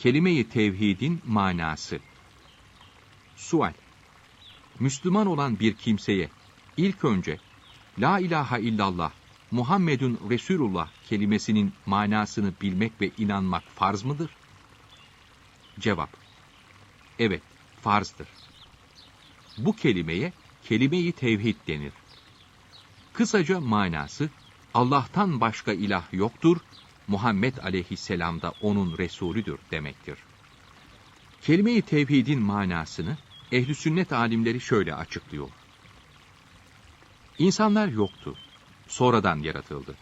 Kelime-i tevhidin manası. Sual. Müslüman olan bir kimseye ilk önce La ilahe illallah Muhammedun Resulullah kelimesinin manasını bilmek ve inanmak farz mıdır? Cevap. Evet, farzdır. Bu kelimeye kelime-i tevhid denir. Kısaca manası Allah'tan başka ilah yoktur, Muhammed aleyhisselam da onun Resulüdür demektir. Kelime-i tevhidin manasını ehli sünnet alimleri şöyle açıklıyor. İnsanlar yoktu, sonradan yaratıldı.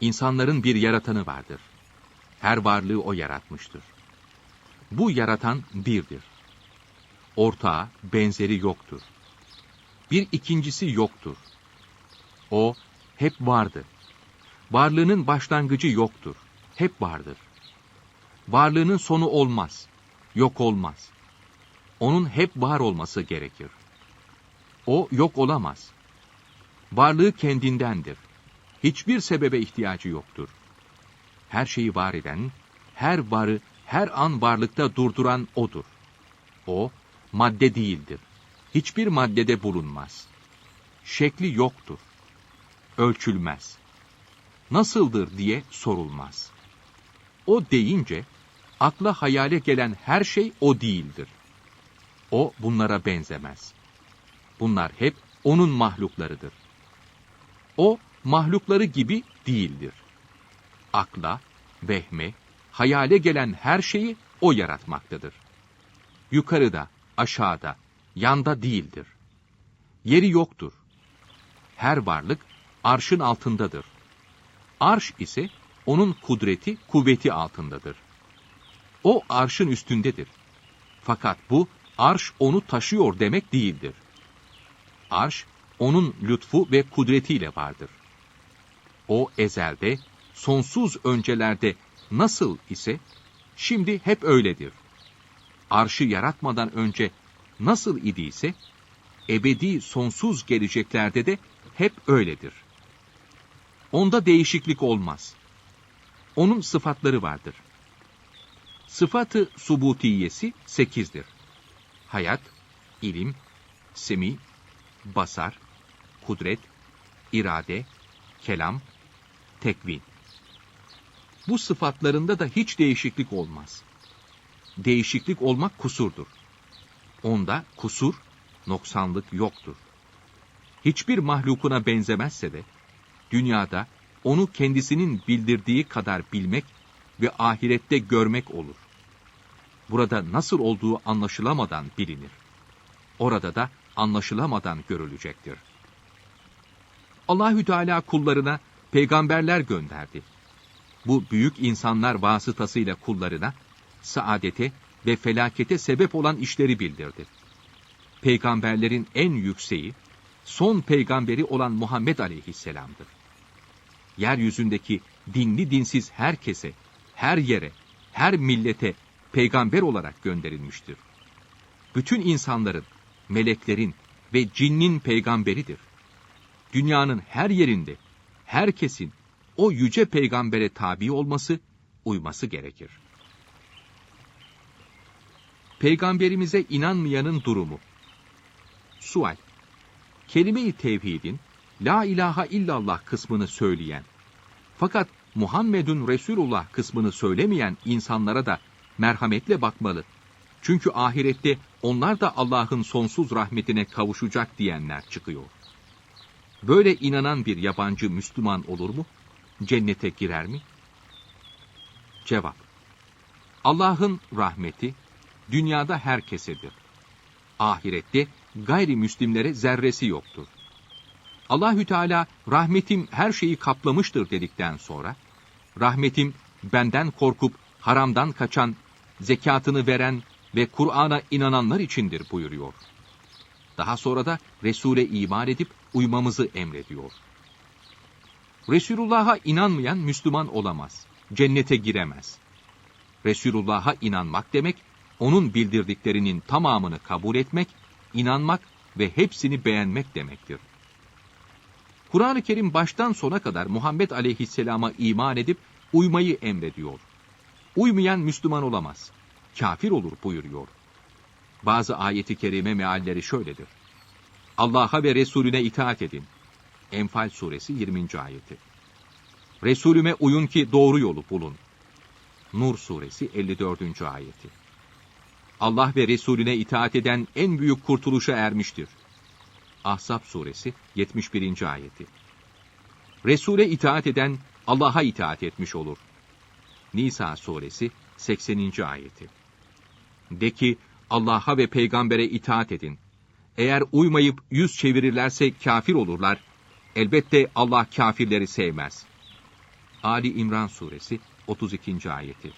İnsanların bir yaratanı vardır. Her varlığı o yaratmıştır. Bu yaratan birdir. Ortağı, benzeri yoktur. Bir ikincisi yoktur. O hep vardı. Varlığının başlangıcı yoktur. Hep vardır. Varlığının sonu olmaz. Yok olmaz. Onun hep var olması gerekir. O yok olamaz. Varlığı kendindendir. Hiçbir sebebe ihtiyacı yoktur. Her şeyi var eden, her varı her an varlıkta durduran O'dur. O, madde değildir. Hiçbir maddede bulunmaz. Şekli yoktur. Ölçülmez. Nasıldır diye sorulmaz. O deyince, akla hayale gelen her şey o değildir. O bunlara benzemez. Bunlar hep onun mahluklarıdır. O mahlukları gibi değildir. Akla, vehme, hayale gelen her şeyi o yaratmaktadır. Yukarıda, aşağıda, yanda değildir. Yeri yoktur. Her varlık arşın altındadır. Arş ise onun kudreti, kuvveti altındadır. O arşın üstündedir. Fakat bu arş onu taşıyor demek değildir. Arş onun lütfu ve kudretiyle vardır. O ezelde, sonsuz öncelerde nasıl ise şimdi hep öyledir. Arşı yaratmadan önce nasıl idiyse ebedi sonsuz geleceklerde de hep öyledir. Onda değişiklik olmaz. Onun sıfatları vardır. Sıfatı subutiyesi sekizdir. Hayat, ilim, semi, basar, kudret, irade, kelam, tekvin. Bu sıfatlarında da hiç değişiklik olmaz. Değişiklik olmak kusurdur. Onda kusur, noksanlık yoktur. Hiçbir mahlukuna benzemezse de, dünyada onu kendisinin bildirdiği kadar bilmek ve ahirette görmek olur. Burada nasıl olduğu anlaşılamadan bilinir. Orada da anlaşılamadan görülecektir. Allahü Teala kullarına peygamberler gönderdi. Bu büyük insanlar vasıtasıyla kullarına saadete ve felakete sebep olan işleri bildirdi. Peygamberlerin en yükseği, son peygamberi olan Muhammed Aleyhisselam'dır. Yeryüzündeki dinli dinsiz herkese, her yere, her millete peygamber olarak gönderilmiştir. Bütün insanların, meleklerin ve cinnin peygamberidir. Dünyanın her yerinde, herkesin o yüce peygambere tabi olması, uyması gerekir. Peygamberimize inanmayanın durumu. Sual. Kelime-i tevhidin, La ilahe illallah kısmını söyleyen, fakat Muhammedun Resulullah kısmını söylemeyen insanlara da merhametle bakmalı. Çünkü ahirette onlar da Allah'ın sonsuz rahmetine kavuşacak diyenler çıkıyor. Böyle inanan bir yabancı Müslüman olur mu? Cennete girer mi? Cevap. Allah'ın rahmeti dünyada herkesedir. Ahirette gayrimüslimlere zerresi yoktur. Allahü Teala rahmetim her şeyi kaplamıştır dedikten sonra rahmetim benden korkup haramdan kaçan, zekatını veren ve Kur'an'a inananlar içindir buyuruyor. Daha sonra da Resul'e iman edip uymamızı emrediyor. Resulullah'a inanmayan Müslüman olamaz. Cennete giremez. Resulullah'a inanmak demek, onun bildirdiklerinin tamamını kabul etmek, inanmak ve hepsini beğenmek demektir. Kur'an-ı Kerim baştan sona kadar Muhammed Aleyhisselam'a iman edip uymayı emrediyor. Uymayan Müslüman olamaz. Kafir olur buyuruyor. Bazı ayeti kerime mealleri şöyledir. Allah'a ve Resulüne itaat edin. Enfal suresi 20. ayeti. Resulüme uyun ki doğru yolu bulun. Nur suresi 54. ayeti. Allah ve Resulüne itaat eden en büyük kurtuluşa ermiştir. Ahzab suresi 71. ayeti. Resul'e itaat eden Allah'a itaat etmiş olur. Nisa suresi 80. ayeti. De ki Allah'a ve peygambere itaat edin. Eğer uymayıp yüz çevirirlerse kafir olurlar. Elbette Allah kafirleri sevmez. Ali İmran suresi 32. ayeti.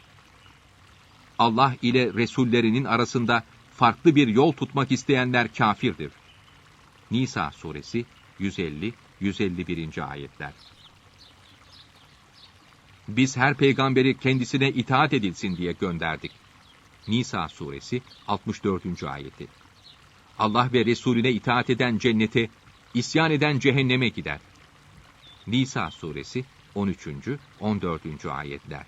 Allah ile Resullerinin arasında farklı bir yol tutmak isteyenler kafirdir. Nisa suresi 150-151. ayetler. Biz her peygamberi kendisine itaat edilsin diye gönderdik. Nisa suresi 64. ayeti. Allah ve Resulüne itaat eden cennete, isyan eden cehenneme gider. Nisa suresi 13. 14. ayetler.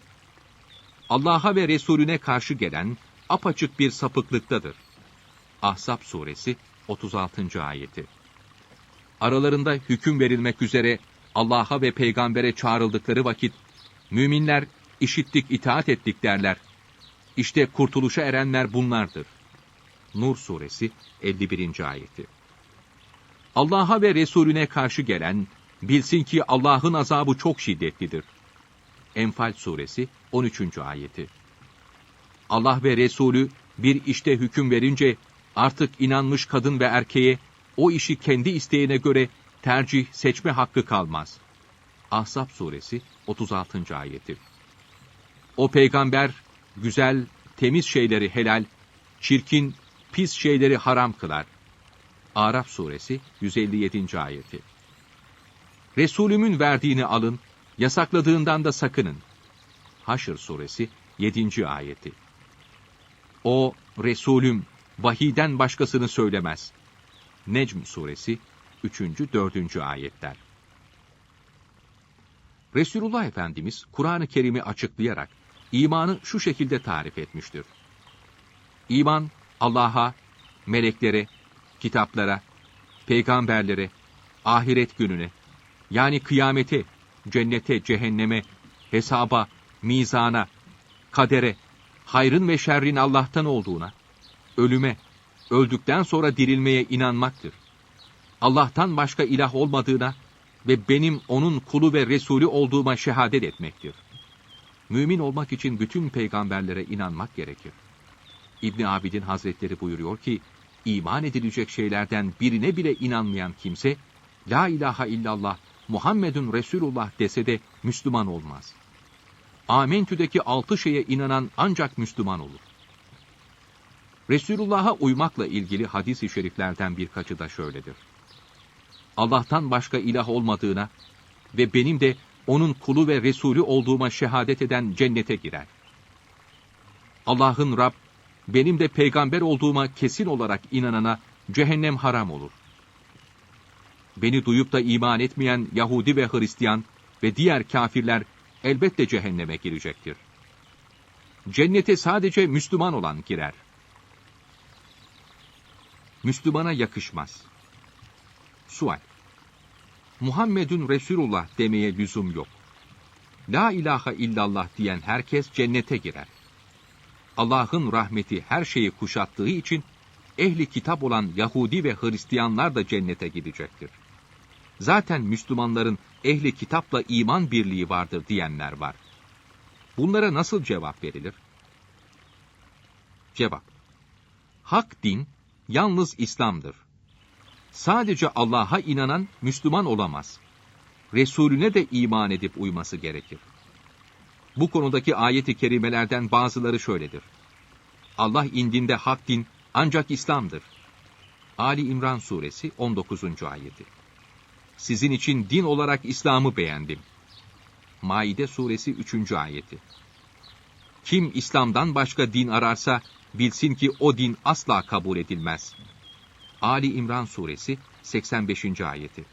Allah'a ve Resulüne karşı gelen apaçık bir sapıklıktadır. Ahzab suresi 36. ayeti. Aralarında hüküm verilmek üzere Allah'a ve peygambere çağrıldıkları vakit müminler işittik itaat ettik derler. İşte kurtuluşa erenler bunlardır. Nur suresi 51. ayeti. Allah'a ve Resulüne karşı gelen bilsin ki Allah'ın azabı çok şiddetlidir. Enfal suresi 13. ayeti. Allah ve Resulü bir işte hüküm verince artık inanmış kadın ve erkeğe o işi kendi isteğine göre tercih seçme hakkı kalmaz. Ahzab suresi 36. ayeti. O peygamber güzel, temiz şeyleri helal, çirkin, pis şeyleri haram kılar. Araf suresi 157. ayeti. Resulümün verdiğini alın, yasakladığından da sakının. Haşr suresi 7. ayeti. O Resulüm vahiden başkasını söylemez. Necm suresi 3. 4. ayetler. Resulullah Efendimiz Kur'an-ı Kerim'i açıklayarak imanı şu şekilde tarif etmiştir. İman Allah'a, meleklere, kitaplara, peygamberlere, ahiret gününe, yani kıyamete, cennete, cehenneme, hesaba, mizana, kadere, hayrın ve şerrin Allah'tan olduğuna, ölüme, öldükten sonra dirilmeye inanmaktır. Allah'tan başka ilah olmadığına ve benim onun kulu ve Resulü olduğuma şehadet etmektir. Mümin olmak için bütün peygamberlere inanmak gerekir. İbn Abidin Hazretleri buyuruyor ki, iman edilecek şeylerden birine bile inanmayan kimse, La ilahe illallah Muhammedun Resulullah dese de Müslüman olmaz. Amentü'deki altı şeye inanan ancak Müslüman olur. Resulullah'a uymakla ilgili hadis-i şeriflerden birkaçı da şöyledir. Allah'tan başka ilah olmadığına ve benim de onun kulu ve Resulü olduğuma şehadet eden cennete girer. Allah'ın Rab, benim de peygamber olduğuma kesin olarak inanana cehennem haram olur. Beni duyup da iman etmeyen Yahudi ve Hristiyan ve diğer kafirler elbette cehenneme girecektir. Cennete sadece Müslüman olan girer. Müslümana yakışmaz. Sual. Muhammedun Resulullah demeye lüzum yok. La ilahe illallah diyen herkes cennete girer. Allah'ın rahmeti her şeyi kuşattığı için ehli kitap olan Yahudi ve Hristiyanlar da cennete gidecektir. Zaten Müslümanların ehli kitapla iman birliği vardır diyenler var. Bunlara nasıl cevap verilir? Cevap. Hak din yalnız İslam'dır. Sadece Allah'a inanan Müslüman olamaz. Resulüne de iman edip uyması gerekir. Bu konudaki ayeti kerimelerden bazıları şöyledir. Allah indinde hak din ancak İslam'dır. Ali İmran suresi 19. ayeti. Sizin için din olarak İslam'ı beğendim. Maide suresi 3. ayeti. Kim İslam'dan başka din ararsa bilsin ki o din asla kabul edilmez. Ali İmran suresi 85. ayeti.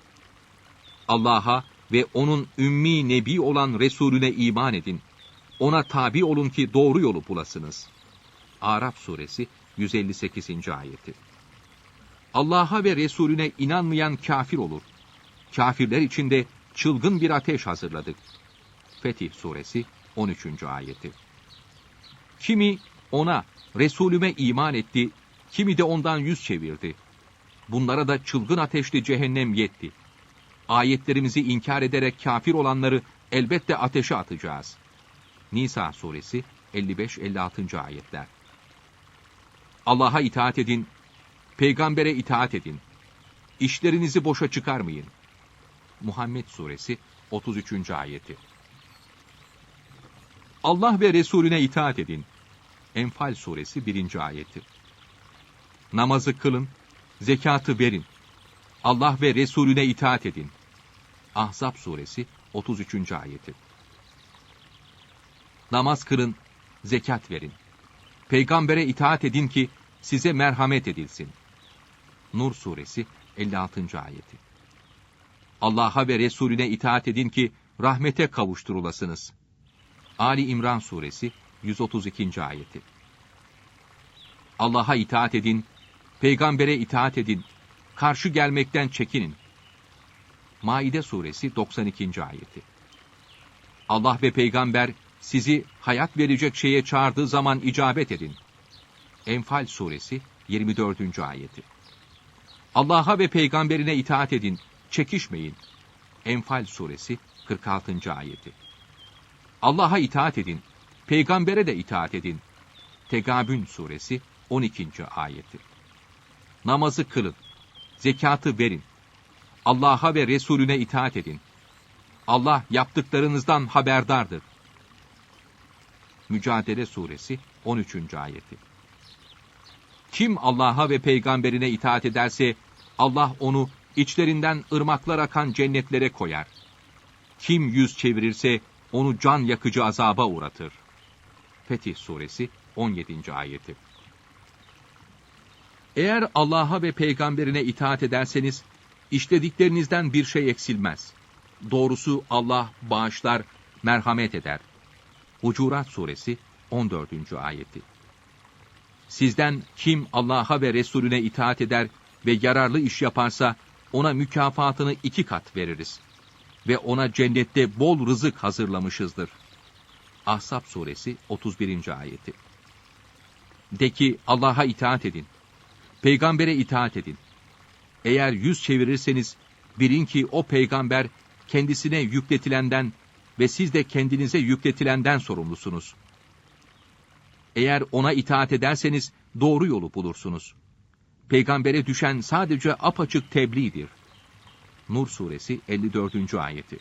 Allah'a ve onun ümmi nebi olan Resulüne iman edin. ona tabi olun ki doğru yolu bulasınız. Araf suresi 158. ayeti. Allah'a ve Resulüne inanmayan kafir olur. Kafirler için de çılgın bir ateş hazırladık. Fetih suresi 13. ayeti. Kimi ona, Resulüme iman etti, kimi de ondan yüz çevirdi. Bunlara da çılgın ateşli cehennem yetti. Ayetlerimizi inkar ederek kafir olanları elbette ateşe atacağız. Nisa suresi 55-56. ayetler. Allah'a itaat edin, peygambere itaat edin. İşlerinizi boşa çıkarmayın. Muhammed suresi 33. ayeti. Allah ve Resulüne itaat edin. Enfal suresi 1. ayeti. Namazı kılın, zekatı verin. Allah ve Resulüne itaat edin. Ahzab suresi 33. ayeti. Namaz kılın, zekat verin. Peygambere itaat edin ki size merhamet edilsin. Nur suresi 56. ayeti. Allah'a ve Resulüne itaat edin ki rahmete kavuşturulasınız. Ali İmran suresi 132. ayeti. Allah'a itaat edin, peygambere itaat edin, karşı gelmekten çekinin. Maide suresi 92. ayeti. Allah ve peygamber sizi hayat verecek şeye çağırdığı zaman icabet edin. Enfal suresi 24. ayeti. Allah'a ve peygamberine itaat edin, çekişmeyin. Enfal suresi 46. ayeti. Allah'a itaat edin, peygambere de itaat edin. Tegabün suresi 12. ayeti. Namazı kılın, zekatı verin. Allah'a ve Resulüne itaat edin. Allah yaptıklarınızdan haberdardır. Mücadele suresi 13. ayeti. Kim Allah'a ve peygamberine itaat ederse Allah onu içlerinden ırmaklar akan cennetlere koyar. Kim yüz çevirirse onu can yakıcı azaba uğratır. Fetih suresi 17. ayeti. Eğer Allah'a ve peygamberine itaat ederseniz işlediklerinizden bir şey eksilmez. Doğrusu Allah bağışlar, merhamet eder. Hucurat suresi 14. ayeti. Sizden kim Allah'a ve Resulüne itaat eder ve yararlı iş yaparsa ona mükafatını iki kat veririz. Ve ona cennette bol rızık hazırlamışızdır. Ahzab suresi 31. ayeti. De ki Allah'a itaat edin. Peygambere itaat edin. Eğer yüz çevirirseniz bilin ki o peygamber kendisine yükletilenden ve siz de kendinize yükletilenden sorumlusunuz. Eğer ona itaat ederseniz doğru yolu bulursunuz. Peygambere düşen sadece apaçık tebliğdir. Nur suresi 54. ayeti.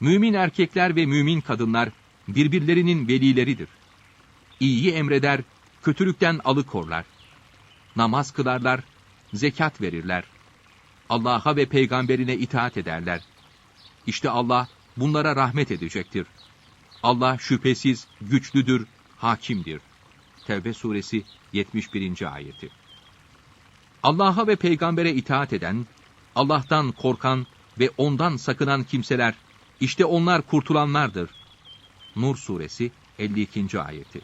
Mümin erkekler ve mümin kadınlar birbirlerinin velileridir. İyiyi emreder, kötülükten alıkorlar. Namaz kılarlar, zekat verirler. Allah'a ve peygamberine itaat ederler. İşte Allah bunlara rahmet edecektir. Allah şüphesiz güçlüdür, hakimdir. Tevbe suresi 71. ayeti. Allah'a ve peygambere itaat eden, Allah'tan korkan ve ondan sakınan kimseler, işte onlar kurtulanlardır. Nur suresi 52. ayeti.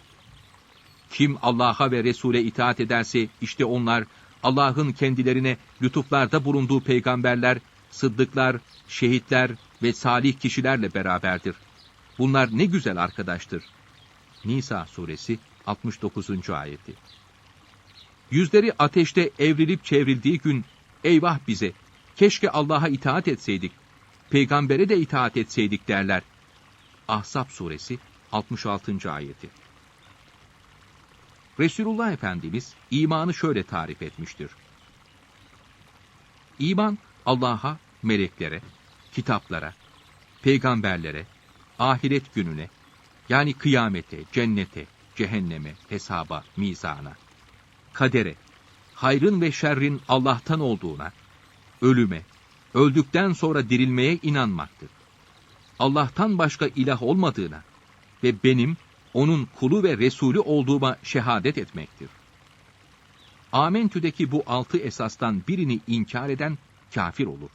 Kim Allah'a ve Resul'e itaat ederse işte onlar Allah'ın kendilerine lütuflarda bulunduğu peygamberler, sıddıklar, şehitler ve salih kişilerle beraberdir. Bunlar ne güzel arkadaştır. Nisa suresi 69. ayeti. Yüzleri ateşte evrilip çevrildiği gün eyvah bize keşke Allah'a itaat etseydik, peygambere de itaat etseydik derler. Ahzab suresi 66. ayeti. Resulullah Efendimiz imanı şöyle tarif etmiştir. İman Allah'a, meleklere, kitaplara, peygamberlere, ahiret gününe, yani kıyamete, cennete, cehenneme, hesaba, mizana, kadere, hayrın ve şerrin Allah'tan olduğuna, ölüme, öldükten sonra dirilmeye inanmaktır. Allah'tan başka ilah olmadığına ve benim onun kulu ve Resulü olduğuma şehadet etmektir. Amentü'deki bu altı esastan birini inkar eden kafir olur.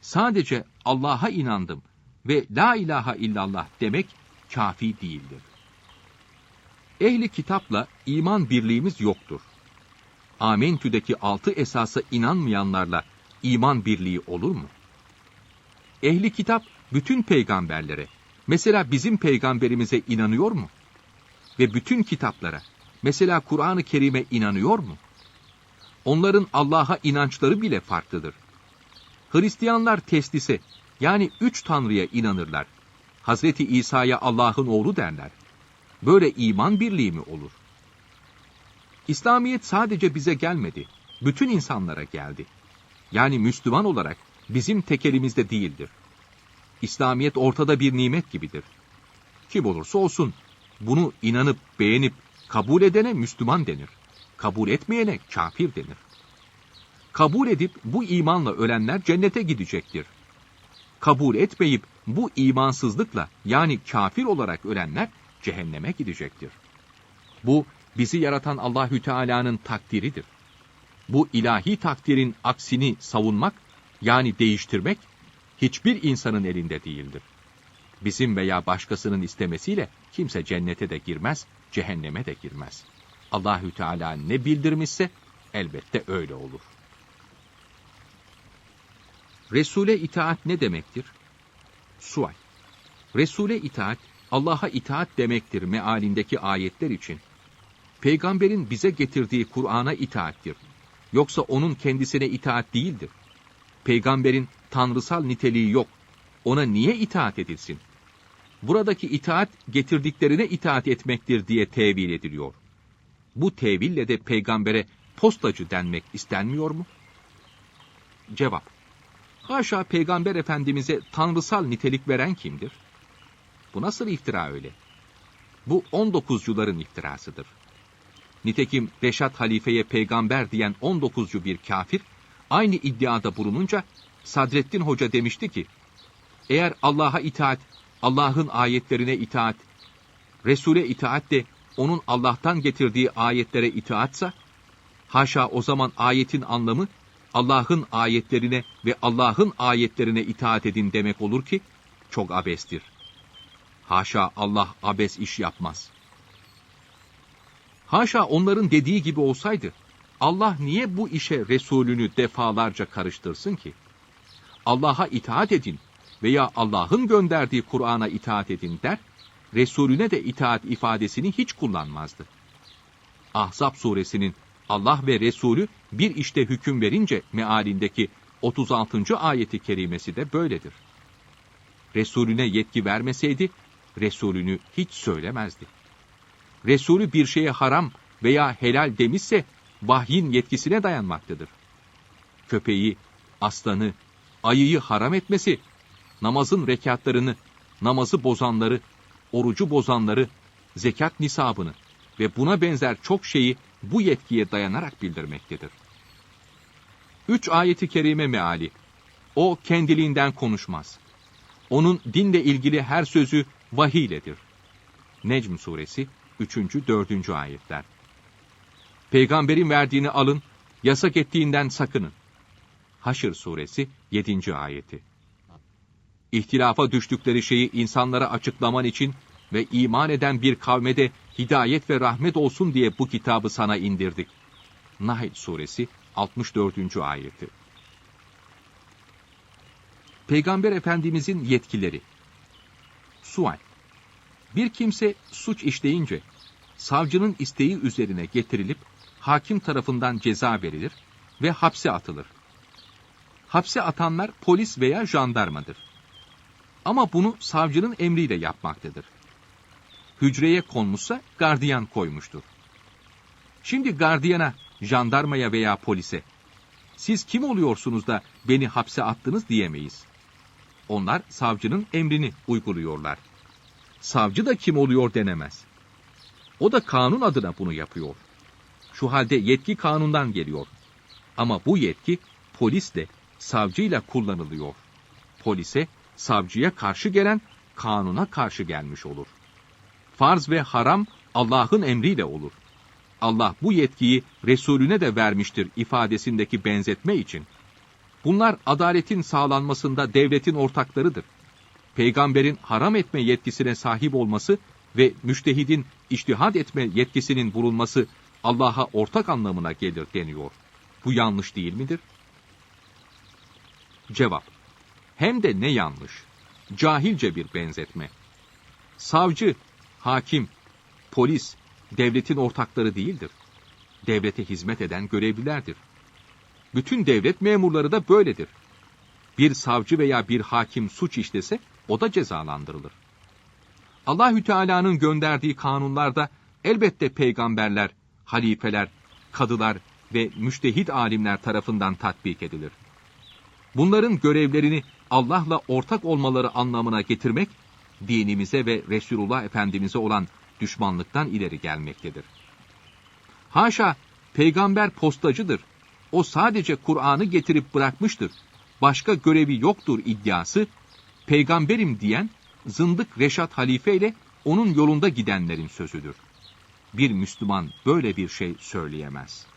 Sadece Allah'a inandım ve la ilahe illallah demek kafi değildir. Ehli kitapla iman birliğimiz yoktur. Amentü'deki altı esasa inanmayanlarla iman birliği olur mu? Ehli kitap bütün peygamberlere, mesela bizim peygamberimize inanıyor mu? Ve bütün kitaplara, mesela Kur'an-ı Kerim'e inanıyor mu? Onların Allah'a inançları bile farklıdır. Hristiyanlar teslise, yani üç tanrıya inanırlar. Hazreti İsa'ya Allah'ın oğlu derler. Böyle iman birliği mi olur? İslamiyet sadece bize gelmedi. Bütün insanlara geldi. Yani Müslüman olarak bizim tek elimizde değildir. İslamiyet ortada bir nimet gibidir. Kim olursa olsun bunu inanıp beğenip kabul edene Müslüman denir. Kabul etmeyene kafir denir. Kabul edip bu imanla ölenler cennete gidecektir. Kabul etmeyip bu imansızlıkla yani kafir olarak ölenler cehenneme gidecektir. Bu bizi yaratan Allahü Teala'nın takdiridir. Bu ilahi takdirin aksini savunmak yani değiştirmek hiçbir insanın elinde değildir. Bizim veya başkasının istemesiyle kimse cennete de girmez, cehenneme de girmez. Allahü Teala ne bildirmişse elbette öyle olur. Resule itaat ne demektir? Sual. Resule itaat, Allah'a itaat demektir mealindeki ayetler için. Peygamberin bize getirdiği Kur'an'a itaattir. Yoksa onun kendisine itaat değildir. Peygamberin tanrısal niteliği yok. Ona niye itaat edilsin? Buradaki itaat getirdiklerine itaat etmektir diye tevil ediliyor. Bu teville de peygambere postacı denmek istenmiyor mu? Cevap. Haşa peygamber efendimize tanrısal nitelik veren kimdir? Bu nasıl iftira öyle? Bu 19'cuların iftirasıdır. Nitekim Reşat halifeye peygamber diyen 19'cu bir kafir, aynı iddiada bulununca Sadrettin Hoca demişti ki, eğer Allah'a itaat, Allah'ın ayetlerine itaat, Resul'e itaat de onun Allah'tan getirdiği ayetlere itaatsa, haşa o zaman ayetin anlamı Allah'ın ayetlerine ve Allah'ın ayetlerine itaat edin demek olur ki, çok abestir. Haşa Allah abes iş yapmaz. Haşa onların dediği gibi olsaydı, Allah niye bu işe Resulünü defalarca karıştırsın ki? Allah'a itaat edin veya Allah'ın gönderdiği Kur'an'a itaat edin der, Resulüne de itaat ifadesini hiç kullanmazdı. Ahzab suresinin Allah ve Resulü bir işte hüküm verince mealindeki 36. ayeti kerimesi de böyledir. Resulüne yetki vermeseydi, Resulünü hiç söylemezdi. Resulü bir şeye haram veya helal demişse, vahyin yetkisine dayanmaktadır. Köpeği, aslanı, ayıyı haram etmesi, namazın rekatlarını, namazı bozanları, orucu bozanları, zekat nisabını ve buna benzer çok şeyi bu yetkiye dayanarak bildirmektedir. Üç ayeti kerime meali. O kendiliğinden konuşmaz. Onun dinle ilgili her sözü vahiyledir. Necm suresi 3. 4. ayetler. Peygamberin verdiğini alın, yasak ettiğinden sakının. Haşr suresi 7. ayeti. İhtilafa düştükleri şeyi insanlara açıklaman için ve iman eden bir kavme de hidayet ve rahmet olsun diye bu kitabı sana indirdik. Nahl suresi 64. ayeti. Peygamber Efendimizin yetkileri. Sual. Bir kimse suç işleyince savcının isteği üzerine getirilip hakim tarafından ceza verilir ve hapse atılır. Hapse atanlar polis veya jandarmadır. Ama bunu savcının emriyle yapmaktadır. Hücreye konmuşsa gardiyan koymuştur. Şimdi gardiyana, jandarmaya veya polise siz kim oluyorsunuz da beni hapse attınız diyemeyiz. Onlar savcının emrini uyguluyorlar. Savcı da kim oluyor denemez. O da kanun adına bunu yapıyor. Şu halde yetki kanundan geliyor. Ama bu yetki polisle, savcıyla kullanılıyor. Polise, savcıya karşı gelen kanuna karşı gelmiş olur. Farz ve haram Allah'ın emriyle olur. Allah bu yetkiyi Resulüne de vermiştir ifadesindeki benzetme için. Bunlar adaletin sağlanmasında devletin ortaklarıdır. peygamberin haram etme yetkisine sahip olması ve müştehidin içtihad etme yetkisinin bulunması Allah'a ortak anlamına gelir deniyor. Bu yanlış değil midir? Cevap. Hem de ne yanlış. Cahilce bir benzetme. Savcı, hakim, polis, devletin ortakları değildir. Devlete hizmet eden görevlilerdir. Bütün devlet memurları da böyledir. Bir savcı veya bir hakim suç işlese o da cezalandırılır. Allahü Teala'nın gönderdiği kanunlarda elbette peygamberler, halifeler, kadılar ve müştehit alimler tarafından tatbik edilir. Bunların görevlerini Allah'la ortak olmaları anlamına getirmek, dinimize ve Resulullah Efendimiz'e olan düşmanlıktan ileri gelmektedir. Haşa, peygamber postacıdır. O sadece Kur'an'ı getirip bırakmıştır. Başka görevi yoktur iddiası, peygamberim diyen zındık Reşat Halife ile onun yolunda gidenlerin sözüdür. Bir Müslüman böyle bir şey söyleyemez.''